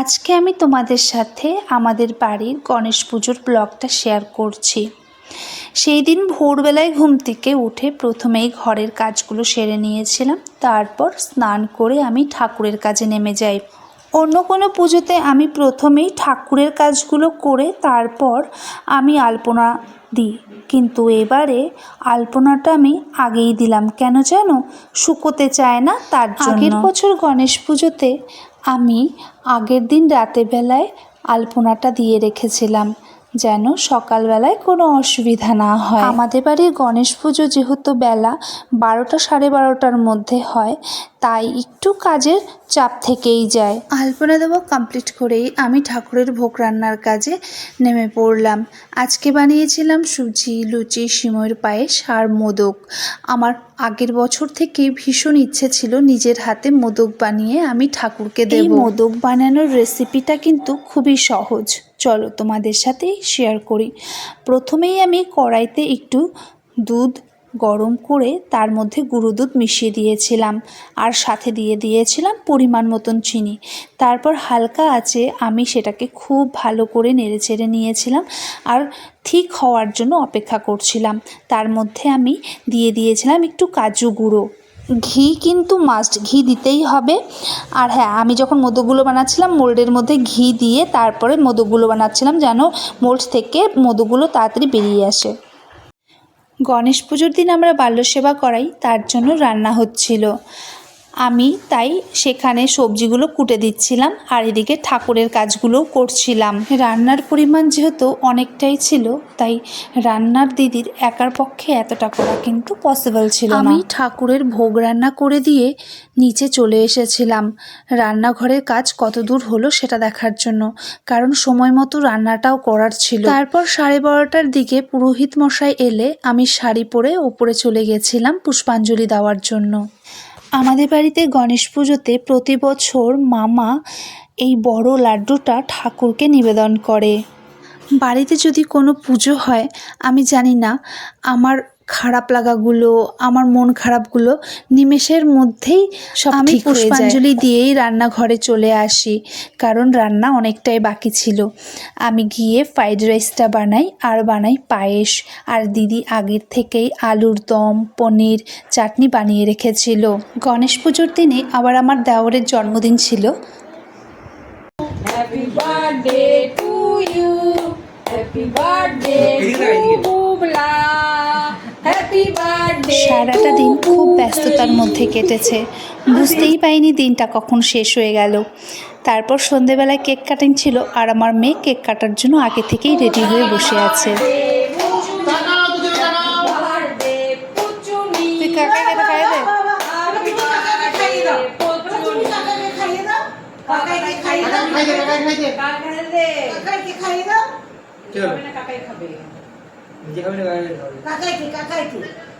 আজকে আমি তোমাদের সাথে আমাদের বাড়ির গণেশ পুজোর ব্লগটা শেয়ার করছি। সেই দিন ভোরবেলায় ঘুম থেকে উঠে প্রথমেই ঘরের কাজগুলো সেরে নিয়েছিলাম, তারপর স্নান করে আমি ঠাকুরের কাজে নেমে যাই। অন্য কোনো পুজোতে আমি প্রথমেই ঠাকুরের কাজগুলো করে তারপর আমি আলপনা দিই। কিন্তু এবারে আলপনাটা আমি আগেই দিলাম। কেন জানো? শুকোতে চায় না তার আগের বছর গণেশ পুজোতে আমি আগের দিন রাতের বেলায় আলপনাটা দিয়ে রেখেছিলাম। যেন সকালবেলায় কোনো অসুবিধা না হয়। আমাদের বাড়ির গণেশ পুজো যেহেতু বেলা বারোটা সাড়ে বারোটার মধ্যে হয় তাই একটু কাজের চাপ থেকেই যায়। আলপনা দেওয়া কমপ্লিট করেই আমি ঠাকুরের ভোগ রান্নার কাজে নেমে পড়লাম। আজকে বানিয়েছিলাম সুজি লুচি সিমইয়ের পায়েস আর মোদক। আমার আগের বছর থেকে ভীষণ ইচ্ছে ছিল নিজের হাতে মোদক বানিয়ে আমি ঠাকুরকে দেব। মোদক বানানোর রেসিপিটা কিন্তু খুবই সহজ। চলো তোমাদের সাথে শেয়ার করি। প্রথমেই আমি কড়াইতে একটু দুধ গরম করে তার মধ্যে গুঁড়ো দুধ মিশিয়ে দিয়েছিলাম আর সাথে দিয়ে দিয়েছিলাম পরিমাণ মতন চিনি। তারপর হালকা আছে আমি সেটাকে খুব ভালো করে নেড়েচেড়ে নিয়েছিলাম আর ঠিক হওয়ার জন্য অপেক্ষা করছিলাম। তার মধ্যে আমি দিয়ে দিয়েছিলাম একটু কাজু গুঁড়ো। ঘি কিন্তু মাস্ট ঘি দিতেই হবে। আর হ্যাঁ আমি যখন মোদকগুলো বানাচ্ছিলাম মোল্ডের মধ্যে ঘি দিয়ে তারপরে মোদকগুলো বানাচ্ছিলাম যেন মোল্ড থেকে মোদকগুলো তাড়াতাড়ি বেরিয়ে আসে। গণেশ পুজোর দিন আমরা বাল্য সেবা করাই তার জন্য রান্না হচ্ছিল। আমি তাই সেখানে সবজিগুলো কুটে দিচ্ছিলাম আর এদিকে ঠাকুরের কাজগুলোও করছিলাম। রান্নার পরিমাণ যেহেতু অনেকটাই ছিল, তাই রান্নার দিদির একার পক্ষে এতটা করা কিন্তু পসিবল ছিল আমি ঠাকুরের ভোগ রান্না করে দিয়ে নিচে চলে এসেছিলাম। রান্নাঘরের কাজ কত দূর হলো সেটা দেখার জন্য, কারণ সময় মতো রান্নাটাও করার ছিল। তারপর সাড়ে বারোটার দিকে পুরোহিত মশাই এলে আমি শাড়ি পরে ওপরে চলে গেছিলাম পুষ্পাঞ্জলি দেওয়ার জন্য। আমাদের বাড়িতে গণেশ পুজোতে প্রতি বছর মামা এই বড় লাড্ডুটা ঠাকুরকে নিবেদন করে। বাড়িতে যদি কোনো পুজো হয়, আমি জানি না, আমার খারাপ লাগাগুলো আমার মন খারাপগুলো নিমেষের মধ্যেই সব আমি পুষ্পাঞ্জলি দিয়েই রান্নাঘরে চলে আসি কারণ রান্না অনেকটাই বাকি ছিল। আমি গিয়ে ফ্রাইড রাইসটা বানাই আর বানাই পায়েস। আর দিদি আগের থেকেই আলুর দম পনির চাটনি বানিয়ে রেখেছিল। গণেশ পুজোর দিনে আবার আমার দেওরের জন্মদিন ছিল। Happy birthday to you. Happy birthday to Bubla. Happy birthday. সারাটা দিন খুব ব্যস্ততার মধ্যে কেটেছে। বুঝতেই পাইনি দিনটা কখন শেষ হয়ে গেল। তারপর সন্ধেবেলায় কেক কাটিং ছিল আর আমার মেয়ে কেক কাটার জন্য আগে থেকেই রেডি হয়ে বসে আছে। কাকাই খাবে না, কাকাই খাবে।